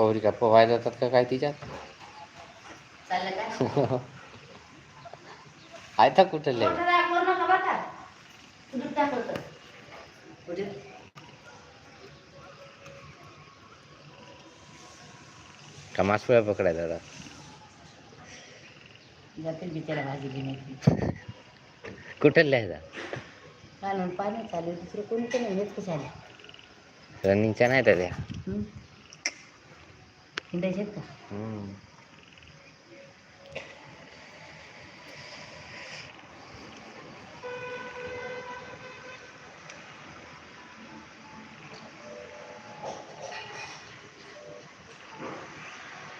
पवरी का पोहाय जातात का काय तिच्यात? का? कुठं लय? का मासपोळ्या पकडायचा आता जातील बिचारा भाजी घेण्याची. कुठं लिहायचा कालून पाणी चालू दुसरं कोणी पण नाही हेच रनिंगच्या नाही त्या? हिंडायचे का.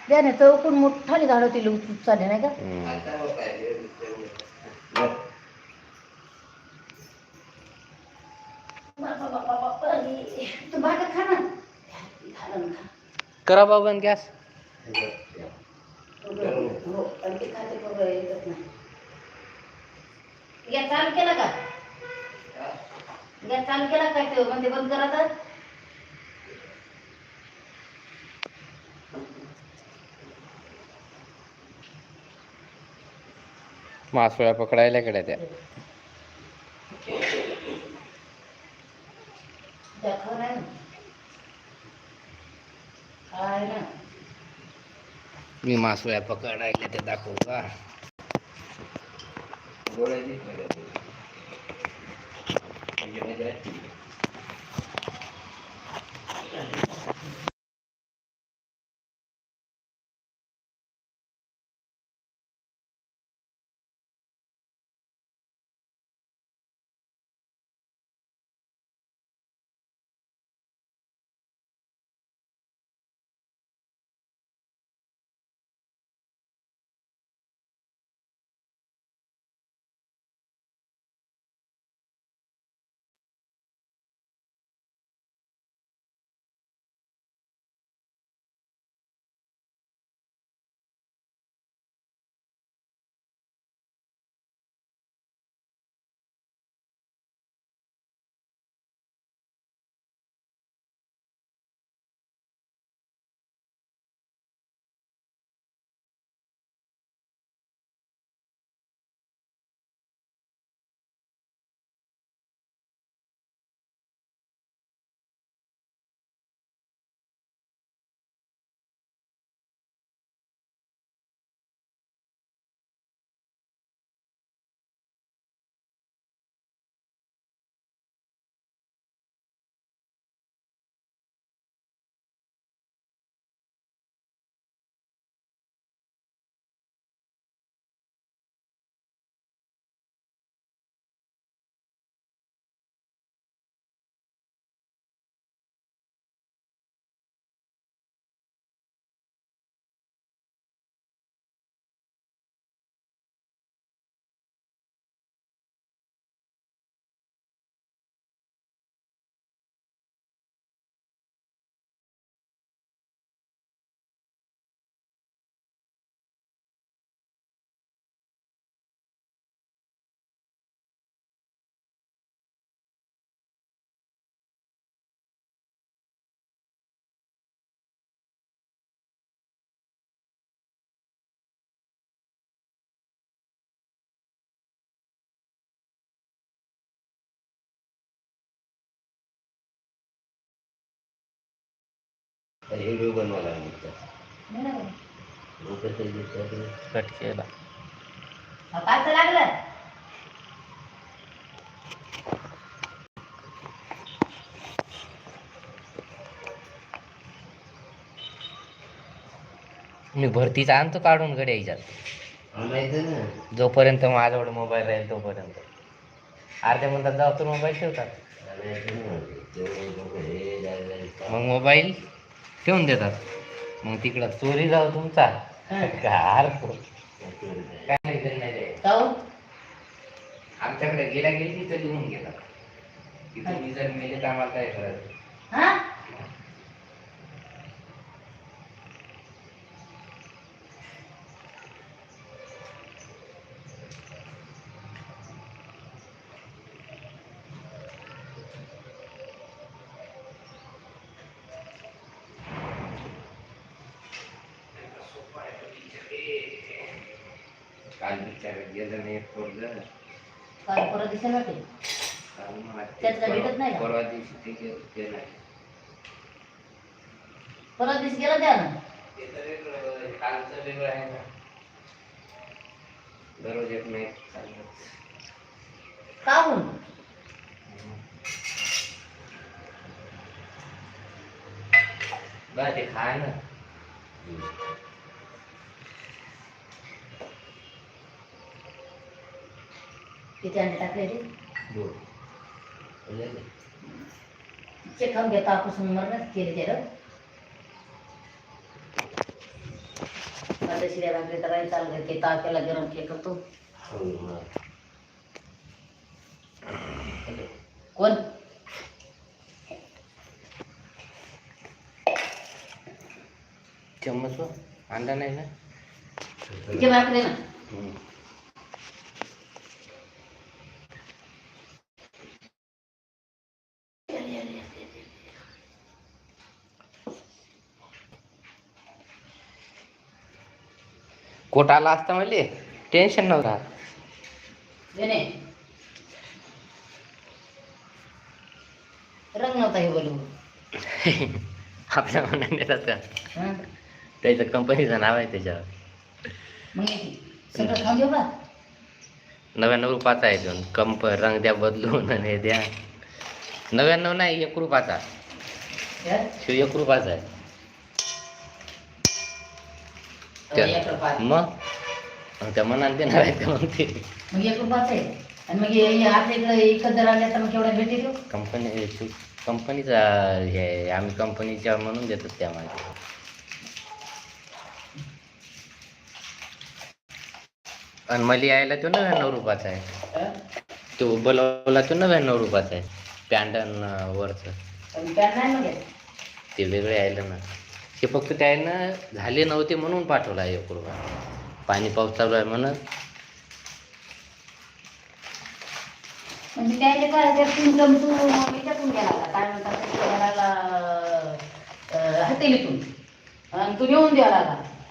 द्या ना चौकून मोठाली झाडं ती उचूच चालले नाही का. तू भाकर खा ना खा. करा येतच नाही. गॅस. चालू केला का? गॅस चालू केला काय ते? म्हणजे बंद करा तर. मासपोळ्या पकडायला कडे त्या दाखव नाही ना काय ना मी मासोळ्या पकडायला ते दाखवू का व्हिडिओ बनवायला लागली. कट केला. हा, लागलं. मी भरतीचा आणतो काढून गड्या याच्यात आणायचं ना. जोपर्यंत माझ्याकडे मोबाईल राहील तोपर्यंत. अर्ध्या म्हणतात जाऊ तर मोबाईल ठेवतात हे मग मोबाईल ठेवून देतात. मग तिकडं चोरी जाऊ तुमचा. कार काय नाही. जाऊ आमच्याकडे गेल्या गेली तिथं लिहून घेतात. की तुम्ही जर मेले तर आम्हाला काय करायचं हा काल बिचारा गेलं नाही पोरग. काल परत दिसेल वाटे त्यातलं भेटत नाही का? परवा दिवशी ते गेलं ते नाही. परत दिवस गेला ना? ते तर वेगळं कालचं वेगळं आहे ना. दररोज एक नाही चाललं का म्हणून? बा ते खाय ना. किती अंडे टाकले रे. दूध बोलले चे खाऊन घेता आपण मरणच केले ते आता शिड्या भाकरी तर चालू ते ताप्याला गरम के करतो. कोण? चम्मच? अंडा नाही ना? भाकरी ना. कोट आला असता म्हणजे टेन्शन नव्हता जेने रंग नव्हता हे बोलू. आपल्या मनाने देतात का? त्याचं कंपनीचं नाव आहे त्याच्यावर. नव्याण्णव रुपयाचा आहे दोन कंप रंग द्या बदलून आणि हे द्या. नव्याण्णव नाही एक रुपयाचा? शिव एक रुपयाचा आहे. रुपया. मग मग त्या मनाने देणार आहे का मग ते मग एक रुपयाच आहे आणि मग हे आपल्या इकडे इकडं जर आल्या तर मग केवढ्या भेटी देऊ कंपनी कंपनीचा हे आहे. आम्ही कंपनीच्या म्हणून देतो त्या माहिती आणि मला यायला तो नव्याण्णव रुपयाचा आहे? तो बोलवला तो नव्याण्णव रुपयाचा आहे पॅन्डन वरचं पॅन नाही मग. ते वेगळे यायला ना ते फक्त त्यानं झाले नव्हते म्हणून पाठवला एक रुपया. पाणी पाऊस चालू आहे म्हणून म्हणजे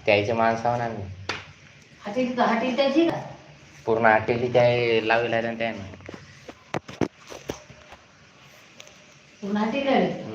त्याच्या माणसावर आम्ही. पूर्ण हटेली त्या आहे ना त्यानं. पूर्ण हटेली आहे.